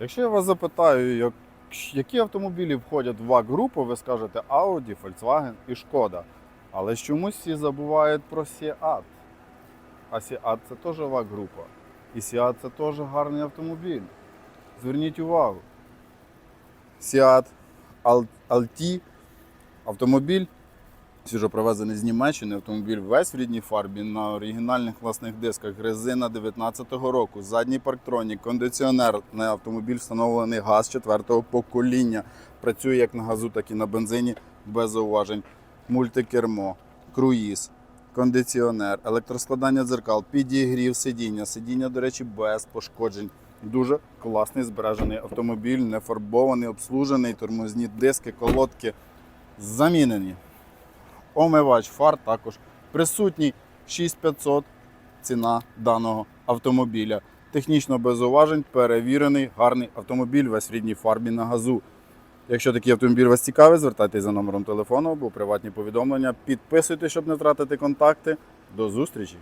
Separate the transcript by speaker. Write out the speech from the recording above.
Speaker 1: Якщо я вас запитаю, як- які автомобілі входять в ВАГ-групу, ви скажете Audi, Volkswagen і Шкода. Але чомусь всі забувають про Seat. А Seat це теж ВАГ-група. І Seat це теж гарний автомобіль. Зверніть увагу. Al- Alti автомобіль, свіжо привезений з Німеччини, автомобіль весь в рідній фарбі на оригінальних власних дисках, резина 19-го року, задній парктронік, кондиціонер на автомобіль встановлений газ 4-го покоління. Працює як на газу, так і на бензині без зауважень. Мультикермо, круїз, кондиціонер, електроскладання дзеркал, підігрів сидіння. Сидіння, до речі, без пошкоджень. Дуже класний збережений автомобіль, не фарбований, обслужений, тормозні диски, колодки замінені. Омивач фар також присутній 6500 ціна даного автомобіля. Технічно без зауважень, перевірений, гарний автомобіль, в рідній фарбі на газу. Якщо такий автомобіль вас цікавий, звертайтеся за номером телефону або приватні повідомлення. Підписуйтесь, щоб не втратити контакти. До зустрічі!